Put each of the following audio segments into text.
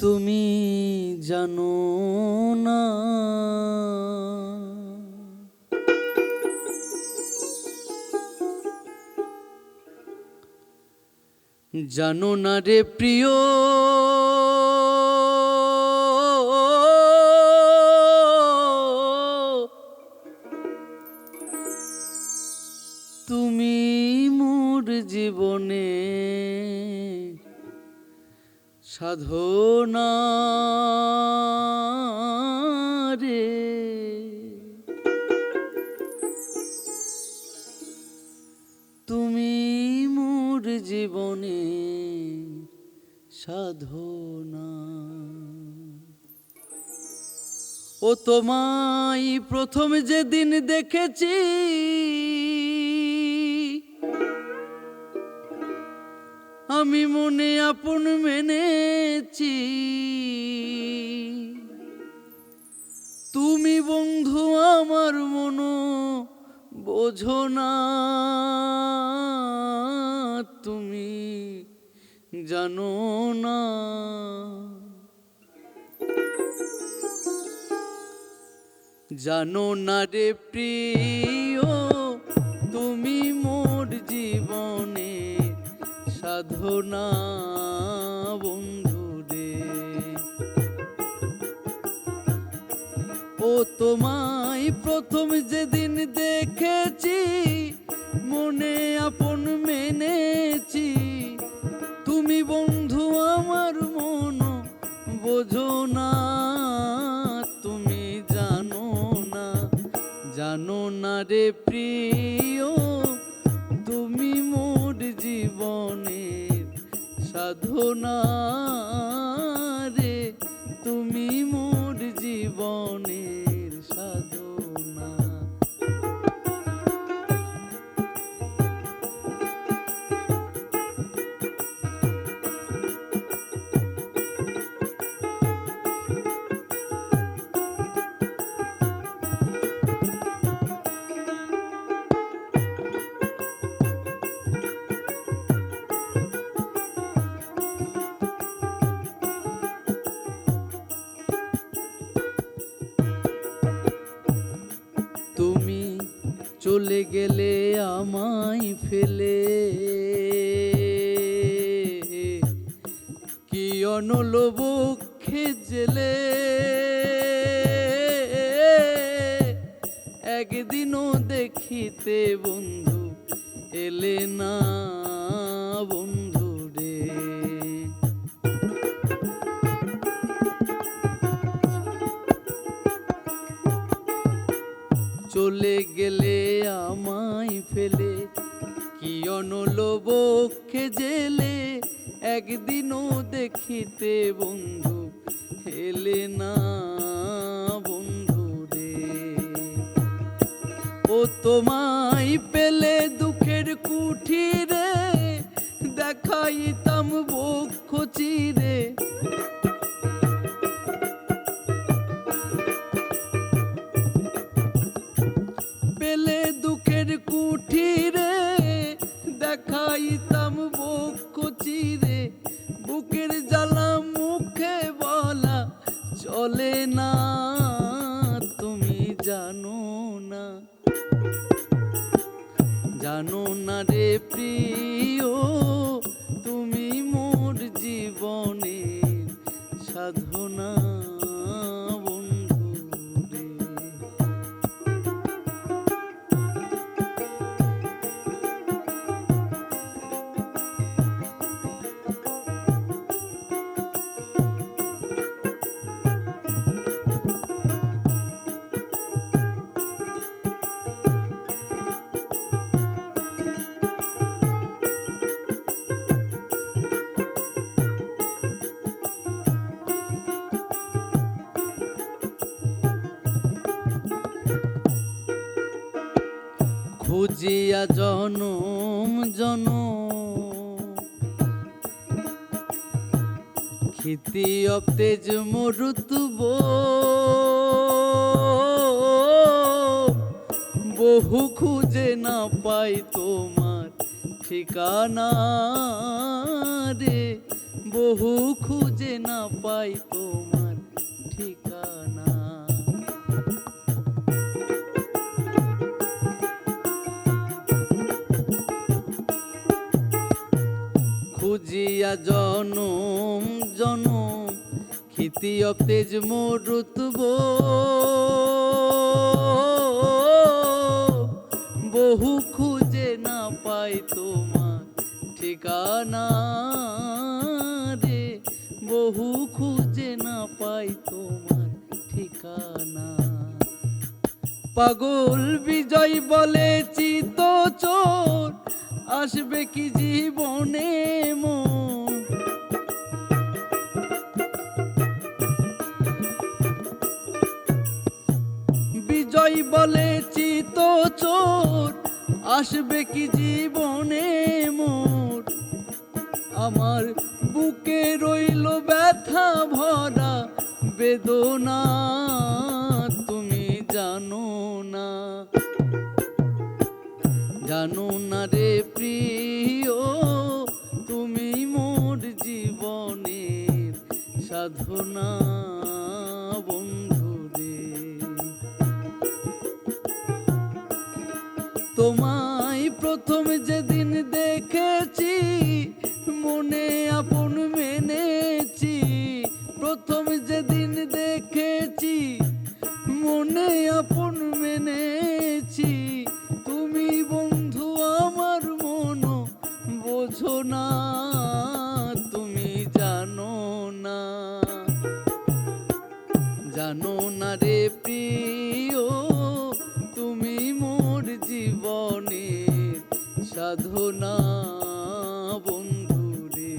তুমি জানো না। জানো না রে প্রিয়। তুমি মোর জীবনে সাধনা রে। তুমি মোর জীবনে সাধনা। ও তোমায় প্রথম যেদিন দেখেছি আমি মনে আপন মেনেছি। তুমি বন্ধু আমার মন বোঝো না। তুমি জানো না। জানো না রে প্রিয়, তুমি সাধনা বন্ধু রে ও তোমায় প্রথম যেদিন দেখেছি, মনে আপন মেনেছি। তুমি বন্ধু আমার মন, বোঝো না, তুমি জানো না জানো না রে প্রিয় সাধনা চলে গেলে আমায় ফেলে। কি অনলবক্ষে জেলে। একদিনও দেখিতে বন্ধু এলে না। চলে গেলে আমায় ফেলে। কি অনলবক্ষে জেলে একদিনও দেখিতে বন্ধু হেলে না বন্ধু রে। ও তোমায় পেলে দুঃখের কুঠিরে দেখাইতাম বক্ষ খুঁজিয়া জনম। জন খিতি অতেজ মরুতব বহু খুঁজে না পাই তোমার ঠিকানা রে। বহু খুঁজে না পাই তোমার ঠিকানা। খুঁজিয়া জনম জনম। খিতি তেজ মরুতব বহু খুঁজে না পাই তোমার ঠিকানা রে। বহু খুঁজে না পাই তোমার ঠিকানা। পাগল বিজয় বলেছি তো চোর। আসবে কি জীবনে মন? বিজয় বলেছি তো চোর, আসবে কি জীবনে মোর? আমার বুকে রইল ব্যথা ভরা বেদনা, তুমি জানো না। জানো না রে সাধনা বন্ধু। জানো না রে প্রিয়, তুমি মোর জীবনের সাধনা বন্ধুরে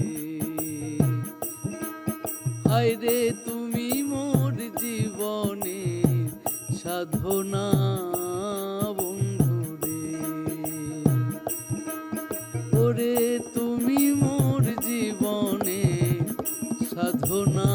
হায় রে, তুমি মোর জীবনের সাধনা বন্ধুরে ওরে, তুমি মোর জীবনে সাধনা